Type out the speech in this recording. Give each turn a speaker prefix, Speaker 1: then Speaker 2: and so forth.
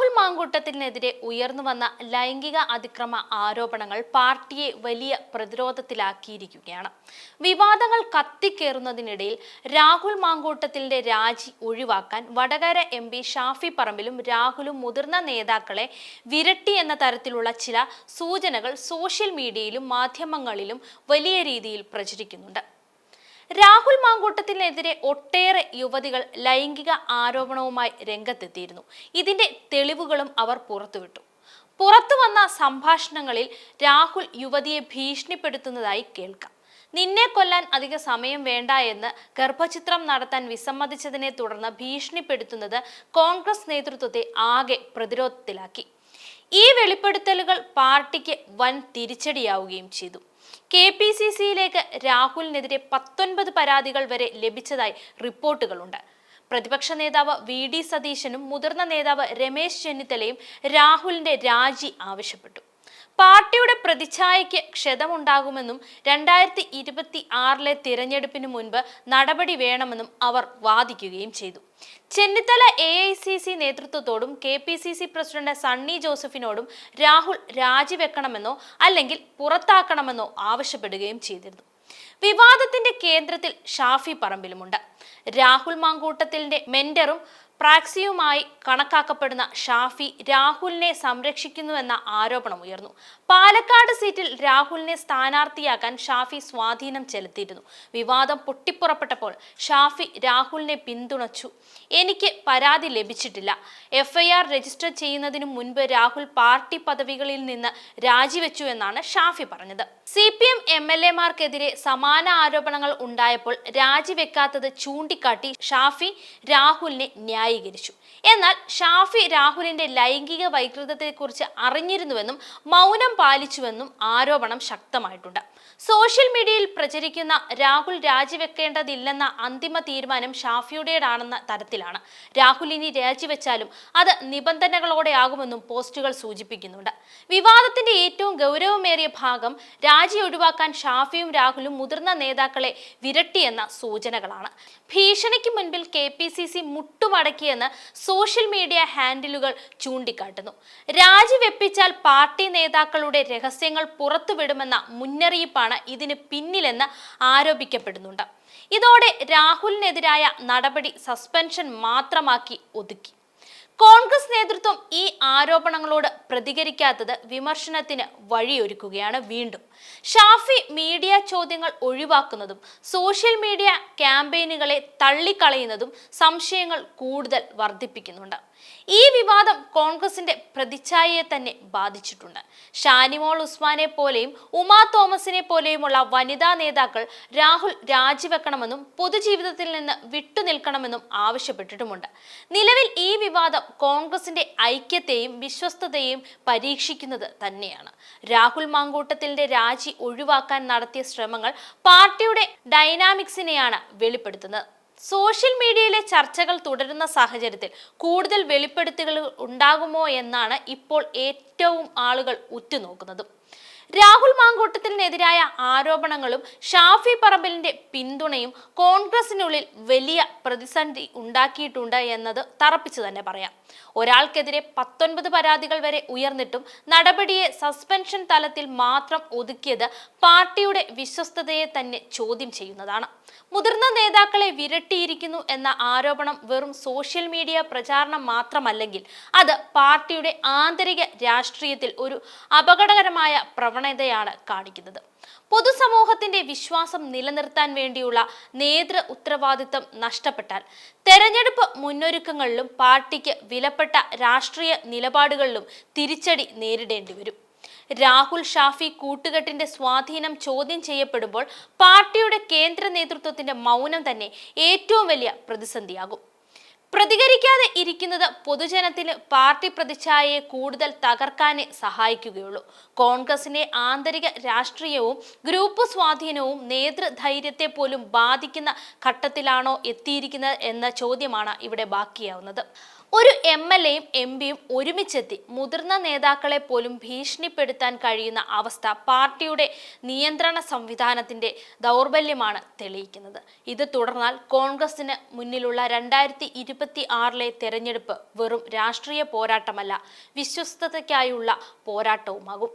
Speaker 1: രാഹുൽ മാങ്കൂട്ടത്തിനെതിരെ ഉയർന്നു വന്ന ലൈംഗിക അതിക്രമ ആരോപണങ്ങൾ പാർട്ടിയെ വലിയ പ്രതിരോധത്തിലാക്കിയിരിക്കുകയാണ്. വിവാദങ്ങൾ കത്തിക്കേറുന്നതിനിടയിൽ രാഹുൽ മാങ്കൂട്ടത്തിന്റെ രാജി ഒഴിവാക്കാൻ വടകര എം പി ഷാഫി പറമ്പിലും രാഹുലും മുതിർന്ന നേതാക്കളെ വിരട്ടി എന്ന തരത്തിലുള്ള ചില സൂചനകൾ സോഷ്യൽ മീഡിയയിലും മാധ്യമങ്ങളിലും വലിയ രീതിയിൽ പ്രചരിക്കുന്നുണ്ട്. രാഹുൽ മാങ്കൂട്ടത്തിനെതിരെ ഒട്ടേറെ യുവതികൾ ലൈംഗിക ആരോപണവുമായി രംഗത്തെത്തിയിരുന്നു. ഇതിന്റെ തെളിവുകളും അവർ പുറത്തുവിട്ടു. പുറത്തു വന്ന സംഭാഷണങ്ങളിൽ രാഹുൽ യുവതിയെ ഭീഷണിപ്പെടുത്തുന്നതായി കേൾക്കാം. നിന്നെ കൊല്ലാൻ അധിക സമയം വേണ്ട എന്ന് ഗർഭചിത്രം നടത്താൻ വിസമ്മതിച്ചതിനെ തുടർന്ന് ഭീഷണിപ്പെടുത്തുന്നത് കോൺഗ്രസ് നേതൃത്വത്തെ ആകെ പ്രതിരോധത്തിലാക്കി. ഈ വെളിപ്പെടുത്തലുകൾ പാർട്ടിക്ക് വൻ തിരിച്ചടിയാവുകയും ചെയ്തു. കെ പി സി സിയിലേക്ക് രാഹുലിനെതിരെ പത്തൊൻപത് പരാതികൾ വരെ ലഭിച്ചതായി റിപ്പോർട്ടുകളുണ്ട്. പ്രതിപക്ഷ നേതാവ് വി ഡി സതീശനും മുതിർന്ന നേതാവ് രമേശ് ചെന്നിത്തലയും രാഹുലിന്റെ രാജി ആവശ്യപ്പെട്ടു. പാർട്ടിയുടെ പ്രതിച്ഛായയ്ക്ക് ക്ഷതമുണ്ടാകുമെന്നും രണ്ടായിരത്തി ഇരുപത്തി ആറിലെ തിരഞ്ഞെടുപ്പിന് മുൻപ് നടപടി വേണമെന്നും അവർ വാദിക്കുകയും ചെയ്തു. Chennithala A I C C നേതൃത്വത്തോടും K P C C president Sunny ജോസഫിനോടും Rahul രാജിവെക്കണമെന്നോ അല്ലെങ്കിൽ പുറത്താക്കണമെന്നോ ആവശ്യപ്പെടുകയും ചെയ്തിരുന്നു. വിവാദത്തിന്റെ കേന്ദ്രത്തിൽ ഷാഫി പറമ്പിലുമുണ്ട്. രാഹുൽ മാങ്കൂട്ടത്തിന്റെ മെന്ററും പ്രാക്സിയുമായി കണക്കാക്കപ്പെടുന്ന ഷാഫി രാഹുലിനെ സംരക്ഷിക്കുന്നുവെന്ന ആരോപണം ഉയർന്നു. പാലക്കാട് സീറ്റിൽ രാഹുലിനെ സ്ഥാനാർത്ഥിയാക്കാൻ ഷാഫി സ്വാധീനം ചെലുത്തിയിരുന്നു. വിവാദം പൊട്ടിപ്പുറപ്പെട്ടപ്പോൾ ഷാഫി രാഹുലിനെ പിന്തുണച്ചു. എനിക്ക് പരാതി ലഭിച്ചിട്ടില്ല. എഫ്ഐആർ രജിസ്റ്റർ ചെയ്യുന്നതിനു മുൻപ് രാഹുൽ പാർട്ടി പദവികളിൽ നിന്ന് രാജിവെച്ചു എന്നാണ് ഷാഫി പറഞ്ഞത്. C P M M L സമാന ആരോപണങ്ങൾ ഉണ്ടായപ്പോൾ രാജിവെക്കാത്തത് ചൂണ്ടിക്കാട്ടി ഷാഫി രാഹുലിനെ ന്യായീകരിച്ചു. എന്നാൽ ഷാഫി രാഹുലിന്റെ ലൈംഗിക വൈകൃതത്തെക്കുറിച്ച് അറിഞ്ഞിരുന്നുവെന്നും മൗനം പാലിച്ചുവെന്നും ആരോപണം ശക്തമായിട്ടുണ്ട്. സോഷ്യൽ മീഡിയയിൽ പ്രചരിക്കുന്ന രാഹുൽ രാജിവെക്കേണ്ടതില്ലെന്ന അന്തിമ തീരുമാനം ഷാഫിയുടേതാണെന്ന തരത്തിലാണ്. രാഹുൽ ഇനി രാജിവെച്ചാലും അത് നിബന്ധനകളോടെയാകുമെന്നും പോസ്റ്റുകൾ സൂചിപ്പിക്കുന്നുണ്ട്. വിവാദത്തിന്റെ ഏറ്റവും ഗൗരവമേറിയ ഭാഗം രാജി ഒഴിവാക്കാൻ ഷാഫിയും രാഹുലും മുതിർന്ന നേതാക്കളെ വിരട്ടിയെന്ന സൂചനകളാണ്. ഭീഷണിക്ക് മുൻപിൽ കെ പി സി സി മുട്ടുമടക്കിയെന്ന് സോഷ്യൽ മീഡിയ ഹാൻഡിലുകൾ ചൂണ്ടിക്കാട്ടുന്നു. രാജിവെപ്പിച്ചാൽ പാർട്ടി നേതാക്കളുടെ രഹസ്യങ്ങൾ പുറത്തുവിടുമെന്ന മുന്നറിയിപ്പാണ് ഇതിന് പിന്നിലെന്ന് ആരോപിക്കപ്പെടുന്നുണ്ട്. ഇതോടെ രാഹുലിനെതിരായ നടപടി സസ്പെൻഷൻ മാത്രമാക്കി ഒതുക്കി. കോൺഗ്രസ് നേതൃത്വം ഈ ആരോപണങ്ങളോട് പ്രതികരിക്കാത്തത് വിമർശനത്തിന് വഴിയൊരുക്കുകയാണ് വീണ്ടും. ഷാഫി മീഡിയ ചോദ്യങ്ങൾ ഒഴിവാക്കുന്നതും സോഷ്യൽ മീഡിയ ക്യാമ്പയിനുകളെ തള്ളിക്കളയുന്നതും സംശയങ്ങൾ കൂടുതൽ വർദ്ധിപ്പിക്കുന്നുണ്ട്. ഈ വിവാദം കോൺഗ്രസിന്റെ പ്രതിച്ഛായയെ തന്നെ ബാധിച്ചിട്ടുണ്ട്. ഷാനിമോൾ ഉസ്മാനെ പോലെയും ഉമാ തോമസിനെ പോലെയുമുള്ള വനിതാ നേതാക്കൾ രാഹുൽ രാജിവെക്കണമെന്നും പൊതുജീവിതത്തിൽ നിന്ന് വിട്ടുനിൽക്കണമെന്നും ആവശ്യപ്പെട്ടിട്ടുമുണ്ട്. നിലവിൽ ഈ വിവാദം കോൺഗ്രസിന്റെ ഐക്യത്തെയും വിശ്വസ്തതയെയും പരീക്ഷിക്കുന്നത് തന്നെയാണ്. രാഹുൽ മാങ്കൂട്ടത്തിന്റെ രാജി ഒഴിവാക്കാൻ നടത്തിയ ശ്രമങ്ങൾ പാർട്ടിയുടെ ഡൈനാമിക്സിനെയാണ് വെളിപ്പെടുത്തുന്നത്. സോഷ്യൽ മീഡിയയിലെ ചർച്ചകൾ തുടരുന്ന സാഹചര്യത്തിൽ കൂടുതൽ വെളിപ്പെടുത്തലുകൾ ഉണ്ടാകുമോ എന്നാണ് ഇപ്പോൾ ഏറ്റവും ആളുകൾ ഉറ്റുനോക്കുന്നതും. രാഹുൽ മാങ്കൂട്ടത്തിനെതിരായ ആരോപണങ്ങളും ഷാഫി പറമ്പലിന്റെ പിന്തുണയും കോൺഗ്രസിനുള്ളിൽ വലിയ പ്രതിസന്ധി ഉണ്ടാക്കിയിട്ടുണ്ട് എന്നത് തറപ്പിച്ചു തന്നെ പറയാം. ഒരാൾക്കെതിരെ പത്തൊൻപത് പരാതികൾ വരെ ഉയർന്നിട്ടും നടപടിയെ സസ്പെൻഷൻ തലത്തിൽ മാത്രം ഒതുക്കിയത് പാർട്ടിയുടെ വിശ്വസ്തതയെ തന്നെ ചോദ്യം ചെയ്യുന്നതാണ്. മുതിർന്ന നേതാക്കളെ വിരട്ടിയിരിക്കുന്നു എന്ന ആരോപണം വെറും സോഷ്യൽ മീഡിയ പ്രചാരണം മാത്രമല്ലെങ്കിൽ അത് പാർട്ടിയുടെ ആന്തരിക രാഷ്ട്രീയത്തിൽ ഒരു അപകടകരമായ പ്രവണതയാണ് കാണിക്കുന്നത്. പൊതുസമൂഹത്തിന്റെ വിശ്വാസം നിലനിർത്താൻ വേണ്ടിയുള്ള നേതൃ ഉത്തരവാദിത്തം നഷ്ടപ്പെട്ടാൽ തെരഞ്ഞെടുപ്പ് മുന്നൊരുക്കങ്ങളിലും പാർട്ടിക്ക് വിലപ്പെട്ട രാഷ്ട്രീയ നിലപാടുകളിലും തിരിച്ചടി നേരിടേണ്ടി വരും. രാഹുൽ ഷാഫി കൂട്ടുകെട്ടിന്റെ സ്വാധീനം ചോദ്യം ചെയ്യപ്പെടുമ്പോൾ പാർട്ടിയുടെ കേന്ദ്ര നേതൃത്വത്തിന്റെ മൗനം തന്നെ ഏറ്റവും വലിയ പ്രതിസന്ധിയാകും. പ്രതികരിക്കാതെ ഇരിക്കുന്നത് പൊതുജനത്തിന് പാർട്ടി പ്രതിച്ഛായയെ കൂടുതൽ തകർക്കാനേ സഹായിക്കുകയുള്ളൂ. കോൺഗ്രസിന്റെ ആന്തരിക രാഷ്ട്രീയവും ഗ്രൂപ്പ് സ്വാധീനവും നേതൃധൈര്യത്തെ പോലും ബാധിക്കുന്ന ഘട്ടത്തിലാണോ എത്തിയിരിക്കുന്നത് എന്ന ചോദ്യമാണ് ഇവിടെ ബാക്കിയാവുന്നത്. ഒരു എം എൽ എയും എം പിയും ഒരുമിച്ചെത്തി മുതിർന്ന നേതാക്കളെ പോലും ഭീഷണിപ്പെടുത്താൻ കഴിയുന്ന അവസ്ഥ പാർട്ടിയുടെ നിയന്ത്രണ സംവിധാനത്തിന്റെ ദൗർബല്യമാണ് തെളിയിക്കുന്നത്. ഇത് തുടർന്നാൽ കോൺഗ്രസിന് മുന്നിലുള്ള രണ്ടായിരത്തി ഇരുപത്തി ആറിലെ തെരഞ്ഞെടുപ്പ് വെറും രാഷ്ട്രീയ പോരാട്ടമല്ല വിശ്വസ്തതയ്ക്കായുള്ള പോരാട്ടവുമാകും.